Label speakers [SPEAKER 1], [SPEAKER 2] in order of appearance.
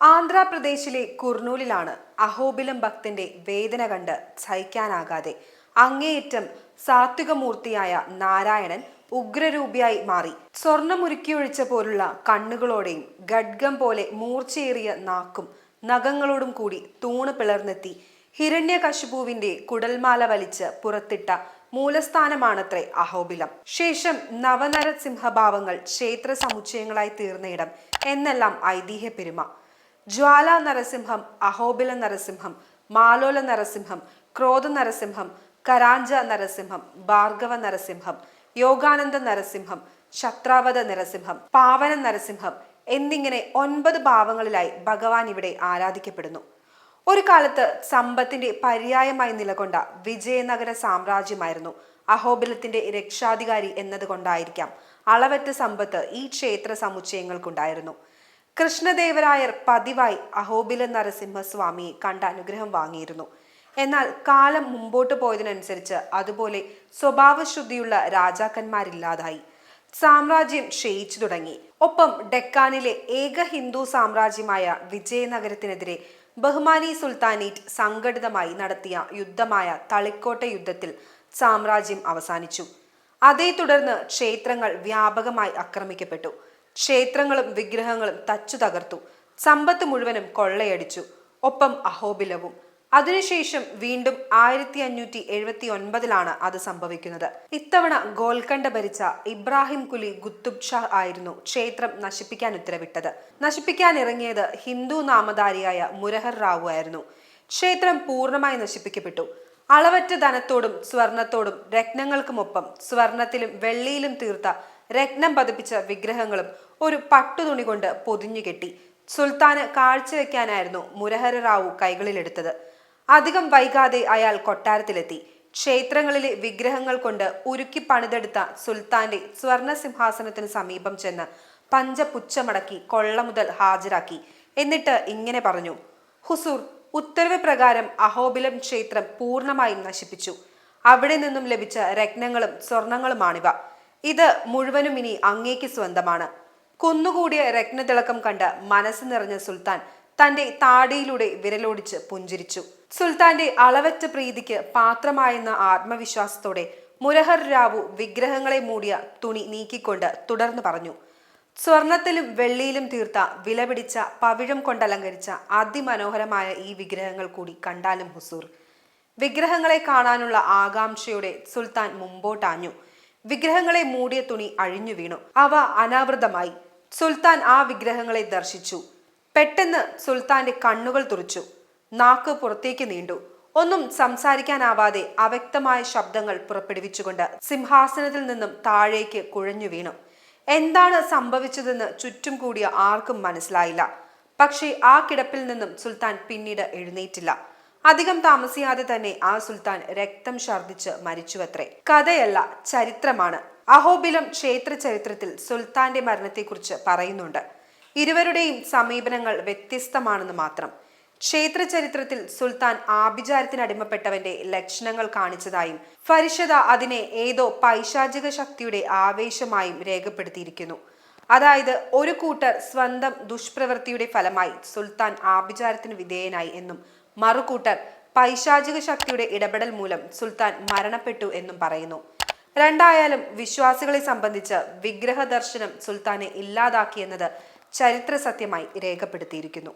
[SPEAKER 1] ആന്ധ്രാപ്രദേശിലെ കുർണൂലിലാണ് അഹോബിലം ഭക്തന്റെ വേദന കണ്ട് സഹിക്കാനാകാതെ അങ്ങേയറ്റം സാത്വികമൂർത്തിയായ നാരായണൻ ഉഗ്രരൂപിയായി മാറി. സ്വർണമുരുക്കിയൊഴിച്ച പോലുള്ള കണ്ണുകളോടെയും ഖഡ്ഗം പോലെ മൂർച്ചയേറിയ നാക്കും നഖങ്ങളോടും കൂടി തൂണ് പിളർന്നെത്തി ഹിരണ്യകശുപുവിന്റെ കുടൽമാല വലിച്ച് പുറത്തിട്ട മൂലസ്ഥാനമാണത്രേ അഹോബിലം. ശേഷം നവനരസിംഹഭാവങ്ങൾ ക്ഷേത്ര സമുച്ചയങ്ങളായി തീർന്നയിടം എന്നെല്ലാം ഐതിഹ്യ പെരുമ ജ്വാല നരസിംഹം അഹോബില നരസിംഹം മാലോല നരസിംഹം ക്രോധ നരസിംഹം കരാഞ്ച നരസിംഹം ഭാർഗവ നരസിംഹം യോഗാനന്ദ നരസിംഹം ശത്രാവത നരസിംഹം പാവന നരസിംഹം എന്നിങ്ങനെ ഒൻപത് ഭാവങ്ങളിലായി ഭഗവാൻ ഇവിടെ ആരാധിക്കപ്പെടുന്നു. ഒരു കാലത്ത് സമ്പത്തിന്റെ പര്യായമായി നിലകൊണ്ട വിജയനഗര സാമ്രാജ്യമായിരുന്നു അഹോബിലത്തിന്റെ രക്ഷാധികാരി എന്നതുകൊണ്ടായിരിക്കാം അളവറ്റ സമ്പത്ത് ഈ ക്ഷേത്ര സമുച്ചയങ്ങൾക്കുണ്ടായിരുന്നു. കൃഷ്ണദേവരായർ പതിവായി അഹോബില നരസിംഹസ്വാമിയെ കണ്ട അനുഗ്രഹം വാങ്ങിയിരുന്നു. എന്നാൽ കാലം മുമ്പോട്ട് പോയതിനനുസരിച്ച് അതുപോലെ സ്വഭാവശുദ്ധിയുള്ള രാജാക്കന്മാരില്ലാതായി. സാമ്രാജ്യം ക്ഷയിച്ചു തുടങ്ങി. ഒപ്പം ഡെക്കാനിലെ ഏക ഹിന്ദു സാമ്രാജ്യമായ വിജയനഗരത്തിനെതിരെ ബഹുമാനി സുൽത്താനേറ്റ് സംഘടിതമായി നടത്തിയ യുദ്ധമായ തളിക്കോട്ട യുദ്ധത്തിൽ സാമ്രാജ്യം അവസാനിച്ചു. അതേ തുടർന്ന് ക്ഷേത്രങ്ങൾ വ്യാപകമായി ആക്രമിക്കപ്പെട്ടു. ക്ഷേത്രങ്ങളും വിഗ്രഹങ്ങളും തച്ചു തകർത്തു. സമ്പത്ത് മുഴുവനും കൊള്ളയടിച്ചു. ഒപ്പം അഹോബിലവും. അതിനുശേഷം വീണ്ടും ആയിരത്തി അഞ്ഞൂറ്റി എഴുപത്തി ഒൻപതിലാണ് അത് സംഭവിക്കുന്നത്. ഇത്തവണ ഗോൽക്കണ്ട ഭരിച്ച ഇബ്രാഹിം കുലി ഗുത്തുബ് ഷാ ആയിരുന്നു ക്ഷേത്രം നശിപ്പിക്കാൻ ഉത്തരവിട്ടത്. നശിപ്പിക്കാൻ ഇറങ്ങിയത് ഹിന്ദു നാമധാരിയായ മുരഹർ റാവു ആയിരുന്നു. ക്ഷേത്രം പൂർണമായി നശിപ്പിക്കപ്പെട്ടു. അളവറ്റ ധനത്തോടും സ്വർണത്തോടും രത്നങ്ങൾക്കുമൊപ്പം സ്വർണത്തിലും വെള്ളിയിലും തീർത്ത രത്നം പതിപ്പിച്ച വിഗ്രഹങ്ങളും ഒരു പട്ടുതുണി കൊണ്ട് പൊതിഞ്ഞു കെട്ടി. സുൽത്താന് കാഴ്ചവെക്കാനായിരുന്നു മുരഹര റാവു കൈകളിലെടുത്തത്. അധികം വൈകാതെ അയാൾ കൊട്ടാരത്തിലെത്തി. ക്ഷേത്രങ്ങളിലെ വിഗ്രഹങ്ങൾ കൊണ്ട് ഉരുക്കി പണിതെടുത്ത സുൽത്താന്റെ സ്വർണ സിംഹാസനത്തിന് സമീപം ചെന്ന് പഞ്ചപുച്ഛമടക്കി കൊള്ള മുതൽ ഹാജരാക്കി. എന്നിട്ട് ഇങ്ങനെ പറഞ്ഞു. ഹുസൂർ ഉത്തരവ് പ്രകാരം അഹോബിലം ക്ഷേത്രം പൂർണമായും നശിപ്പിച്ചു. അവിടെ നിന്നും ലഭിച്ച രത്നങ്ങളും സ്വർണങ്ങളുമാണിവ. ഇത് മുഴുവനും ഇനി അങ്ങേക്ക് സ്വന്തമാണ്. കുന്നുകൂടിയ രത്നതിളക്കം കണ്ട് മനസ്സ് നിറഞ്ഞ സുൽത്താൻ തന്റെ താടിയിലൂടെ വിരലോടിച്ച് പുഞ്ചിരിച്ചു. സുൽത്താന്റെ അളവറ്റ പ്രീതിക്ക് പാത്രമായെന്ന ആത്മവിശ്വാസത്തോടെ മുരഹർ രാവു വിഗ്രഹങ്ങളെ മൂടിയ തുണി നീക്കിക്കൊണ്ട് തുടർന്ന് പറഞ്ഞു സ്വർണത്തിലും വെള്ളിയിലും തീർത്ത വിലപിടിച്ച പവിഴം കൊണ്ടലങ്കരിച്ച അതിമനോഹരമായ ഈ വിഗ്രഹങ്ങൾ കൂടി കണ്ടാലും ഹുസൂർ. വിഗ്രഹങ്ങളെ കാണാനുള്ള ആകാംക്ഷയോടെ സുൽത്താൻ മുമ്പോട്ടാഞ്ഞു. വിഗ്രഹങ്ങളെ മൂടിയ തുണി അഴിഞ്ഞു വീണു. അവ അനാവൃതമായി. സുൽത്താൻ ആ വിഗ്രഹങ്ങളെ ദർശിച്ചു. പെട്ടെന്ന് സുൽത്താന്റെ കണ്ണുകൾ തുറച്ചു. നാക്ക് പുറത്തേക്ക് നീണ്ടു. ഒന്നും സംസാരിക്കാനാവാതെ അവ്യക്തമായ ശബ്ദങ്ങൾ പുറപ്പെടുവിച്ചുകൊണ്ട് സിംഹാസനത്തിൽ നിന്നും താഴേക്ക് കുഴഞ്ഞു വീണു. എന്താണ് സംഭവിച്ചതെന്ന് ചുറ്റും കൂടിയ ആർക്കും മനസ്സിലായില്ല. പക്ഷേ ആ കിടപ്പിൽ നിന്നും സുൽത്താൻ പിന്നീട് എഴുന്നേറ്റില്ല. അധികം താമസിയാതെ തന്നെ ആ സുൽത്താൻ രക്തം ഛർദ്ദിച്ച് മരിച്ചുവത്രേ. കഥയല്ല ചരിത്രമാണ്. അഹോബിലം ക്ഷേത്ര ചരിത്രത്തിൽ സുൽത്താന്റെ മരണത്തെക്കുറിച്ച് പറയുന്നുണ്ട്. ഇരുവരുടെയും സമീപനങ്ങൾ വ്യത്യസ്തമാണെന്ന് മാത്രം. ക്ഷേത്ര ചരിത്രത്തിൽ സുൽത്താൻ ആഭിചാരത്തിന് അടിമപ്പെട്ടവന്റെ ലക്ഷണങ്ങൾ കാണിച്ചതായും ഫരിഷത അതിനെ ഏതോ പൈശാചിക ശക്തിയുടെ ആവേശമായും രേഖപ്പെടുത്തിയിരിക്കുന്നു. അതായത് ഒരു കൂട്ടർ സ്വന്തം ദുഷ്പ്രവൃത്തിയുടെ ഫലമായി സുൽത്താൻ ആഭിചാരത്തിന് വിധേയനായി എന്നും മറുകൂട്ടർ പൈശാചിക ശക്തിയുടെ ഇടപെടൽ മൂലം സുൽത്താൻ മരണപ്പെട്ടു എന്നും പറയുന്നു. രണ്ടായാലും വിശ്വാസികളെ സംബന്ധിച്ച് വിഗ്രഹ ദർശനം സുൽത്താനെ ഇല്ലാതാക്കിയെന്നത് ചരിത്ര സത്യമായി രേഖപ്പെടുത്തിയിരിക്കുന്നു.